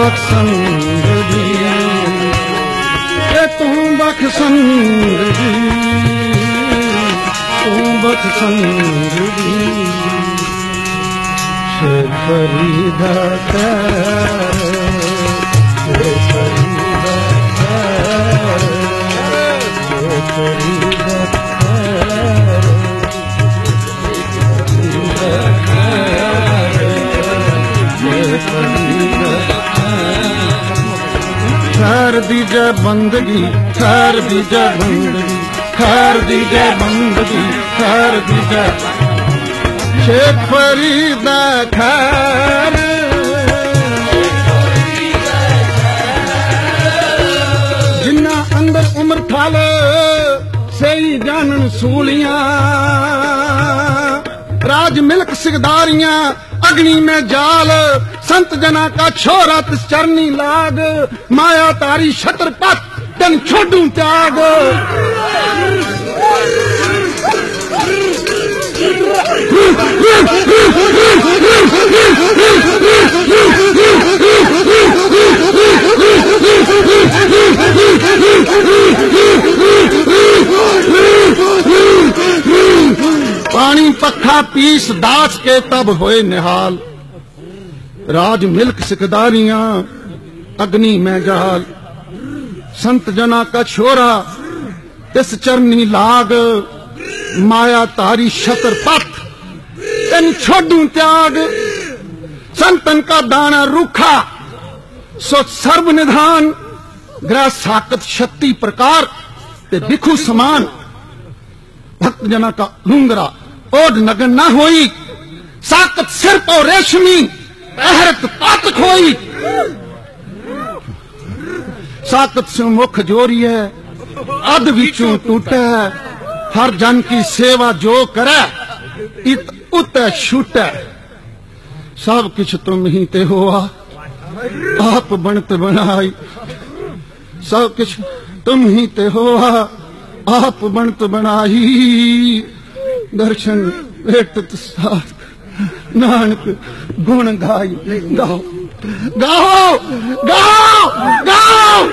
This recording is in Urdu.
ਬਖਸੰਗ ਦੀ ਏ ਤੂੰ ਬਖਸੰਗ ਦੀ ਤੂੰ ਬਖਸੰਗ ਦੀ ਸਫਰੀ ਦਾਤਾ ਸਫਰੀ ਠਹਿਰ ਦੀ ਜੈ ਬੰਦਗੀ, ਠਹਿਰ ਦੀ ਜੈ ਬੰਦਗੀ, ਠਹਿਰ ਦੀ ਜੈ ਬੰਦਗੀ, ਠਹਿਰ ਦੀ ਜੈ ਸ਼ੇਖ ਫਰੀਦ ਦਾ ਖੈਰ ਅੰਦਰ ਉਮਰ ਥਾਲ ਸਹੀ ਜਾਣਨ ਸੂਲੀਆਂ। راج ملک سگداریاں اگنی میں جال سنت جنا کا چھوڑا تس چرنی لاگ مایا تاری شتر پت تن چھوڑوں تیاگ پکھا پیس داس کے تب ہوئے نہال۔ راج ملک سکداریاں اگنی میں جال سنت جنا کا چھوڑا تس چرنی لاگ۔ مایا تاری شطر پت۔ تن چھوڑوں تیاگ۔ سنتن کا دانا روکھا سو سرب ندھان گرہ ساکت شکتی پرکار۔ تے بکھو سمان۔ بھکت جنا کا لونگرا اوڈ نگن نہ ہوئی، ساکت سر پو ریشمی احرت پاتک ہوئی۔ ساکت سے مکھ جوری ہے اد وچوں ٹوٹے ہے ہر جن کی سیوا جو کرے، ات ات چھوٹے سب کچھ تم ہی تے ہوا، آپ بنت بنائی۔ سب کچھ تم ہی تے ہوا، آپ بنت بنائی۔ درشن بیٹت ساتھ نانک گن گائی گاؤ گاؤ گاؤ گاؤ